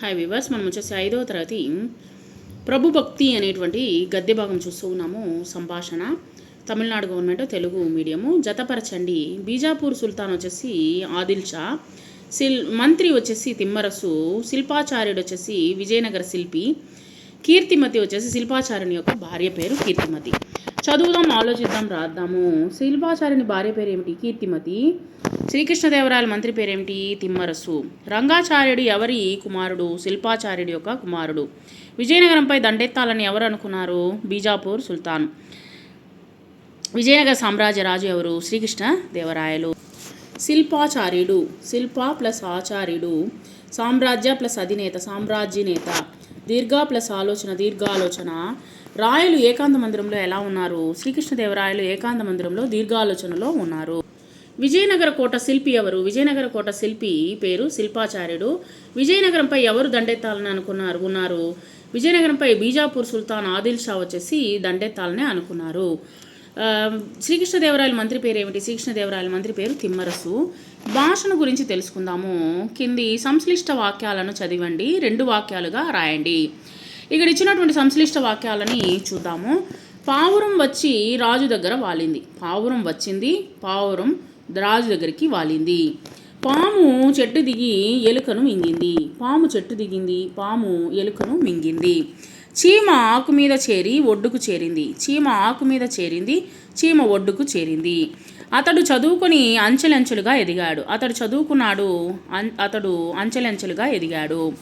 Hi viewers మనం వచ్చేసి ఐదవ తరగతి. ప్రభు భక్తి అనేటువంటి గద్య భాగం చూస్తూ ఉన్నాము. సంభాషణ. తమిళనాడు గవర్నమెంట్ తెలుగు మీడియము జతపరచండి. బీజాపూర్ సుల్తాన్ వచ్చేసి ఆదిల్ షా శిల్ మంత్రి వచ్చేసి తిమ్మరసు. శిల్పాచార్యుడు వచ్చేసి విజయనగర శిల్పి. కీర్తిమతి వచ్చేసి శిల్పాచార్యుని యొక్క భార్య పేరు కీర్తిమతి. చదువుదాం ఆలోచిద్దాం రాద్దాము. శిల్పాచార్యుని భార్య పేరేమిటి? కీర్తిమతి. శ్రీకృష్ణదేవరాయల మంత్రి పేరేమిటి? తిమ్మరసు. రంగాచార్యుడు ఎవరి కుమారుడు? శిల్పాచార్యుడి యొక్క కుమారుడు. విజయనగరంపై దండెత్తాలని ఎవరు అనుకున్నారు? బీజాపూర్ సుల్తాన్. విజయనగర సామ్రాజ్య రాజు ఎవరు? శ్రీకృష్ణ దేవరాయలు శిల్పాచార్యుడు. శిల్ప ప్లస్ ఆచార్యుడు. సామ్రాజ్య ప్లస్ అధినేత. సామ్రాజ్యనేత. దీర్ఘ ప్లస్ ఆలోచన దీర్ఘ ఆలోచన. రాయలు ఏకాంత మందిరంలో ఎలా ఉన్నారు? శ్రీకృష్ణదేవరాయలు ఏకాంత మందిరంలో దీర్ఘాలోచనలో ఉన్నారు. విజయనగర కోట శిల్పి ఎవరు? విజయనగర కోట శిల్పి పేరు శిల్పాచార్యుడు. విజయనగరంపై ఎవరు దండెత్తాలని అనుకున్నారు? ఉన్నారు. విజయనగరంపై బీజాపూర్ సుల్తాన్ ఆదిల్ షా వచ్చేసి దండెత్తాలని అనుకున్నారు. శ్రీకృష్ణదేవరాయల మంత్రి పేరు ఏమిటి శ్రీకృష్ణదేవరాయల మంత్రి పేరు తిమ్మరసు. భాషను గురించి తెలుసుకుందాము. కింది సంశ్లిష్ట వాక్యాలను చదివండి. రెండు వాక్యాలుగా రాయండి. ఇక్కడ ఇచ్చినటువంటి సంశ్లిష్ట వాక్యాలని చూద్దాము. పావురం వచ్చి రాజు దగ్గర వాలింది. పావురం వచ్చింది. పావురం రాజు దగ్గరికి వాలింది. పాము చెట్టు దిగి ఎలుకను మింగింది. పాము చెట్టు దిగింది. పాము ఎలుకను మింగింది. చీమ ఆకు మీద చేరి ఒడ్డుకు చేరింది. చీమ ఆకు మీద చేరింది. చీమ ఒడ్డుకు చేరింది. అతడు చదువుకుని అంచెలంచెలుగా ఎదిగాడు. అతడు చదువుకున్నాడు అతడు అంచెలంచెలుగా ఎదిగాడు.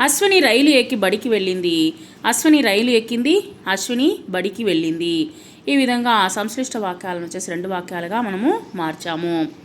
అశ్విని రైలు ఎక్కి బడికి వెళ్ళింది. అశ్విని రైలు ఎక్కింది. అశ్విని బడికి వెళ్ళింది. ఈ విధంగా సంశ్లిష్ట వాక్యాలను వచ్చేసి రెండు వాక్యాలుగా మనము మార్చాము.